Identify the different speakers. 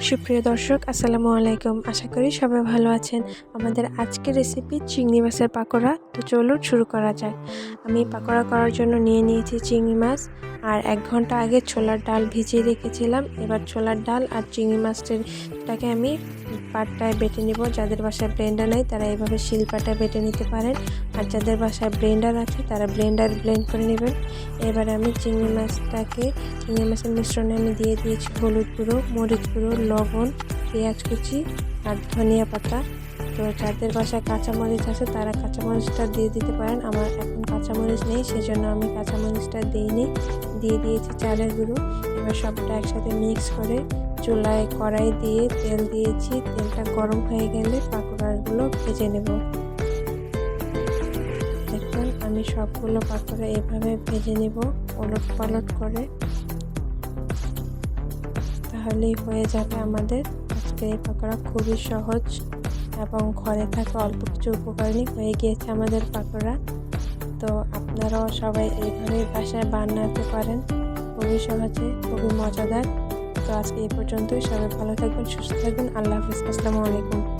Speaker 1: সুপ্রিয় দর্শক, আসসালামু আলাইকুম। আশা করি সবাই ভালো আছেন। আমাদের আজকের রেসিপি চিংড়ি মাছের পাকোড়া। তো চলুন শুরু করা যাক। আমি পাকোড়া করার জন্য নিয়ে নিয়েছি চিংড়ি মাছ। আর এক ঘণ্টা আগে ছোলার ডাল ভিজিয়ে রেখেছিলাম। এবার ছোলার ডাল আর চিংড়ি মাছটাকে আমি পাটটায় বেটে নিব। যাদের বাসায় ব্লেন্ডার নেই, তারা এইভাবে শিলপাটায় বেটে নিতে পারেন। আর যাদের বাসায় ব্লেন্ডার আছে, তারা ব্লেন্ডার ব্লেন্ড করে নেবেন। এবার আমি চিংড়ি মাছটাকে, চিংড়ি মাছের মিশ্রণে আমি দিয়ে দিয়েছি হলুদ গুঁড়ো, মরিচ গুঁড়ো, লবণ, পেঁয়াজ কুচি আর ধনিয়া পাতা। তো যাদের বাসায় কাঁচামরিচ আছে, তারা কাঁচামরিচটা দিয়ে দিতে পারেন। আমার এখন কাঁচামরিচ নেই, সেজন্য আমি কাঁচামরিচটা দিইনি। দিয়ে দিয়েছি চালের গুঁড়ো। এবার সবটা একসাথে মিক্স করে চুলায় কড়াই দিয়ে তেল দিয়েছি। তেলটা গরম হয়ে গেলে পাকোড়াগুলো ভেজে নেব। দেখুন আমি সবগুলো পাকোড়া এভাবে ভেজে নেব, ওলট পালট করে। তাহলেই হয়ে যাবে আমাদের। আজকে এই পাকোড়া খুবই সহজ। এবং ঘরে থাকা অল্প কিছু উপকরণই হয়ে গিয়েছে আমাদের পাকোড়া। তো আপনারাও সবাই এইভাবেই বাসায় বানাতে পারেন। খুবই সহজে, খুবই মজাদার। তো আজকে এই পর্যন্তই। সবাই ভালো থাকবেন সুস্থ থাকবেন আল্লাহ হাফিজ। আসসালামু আলাইকুম।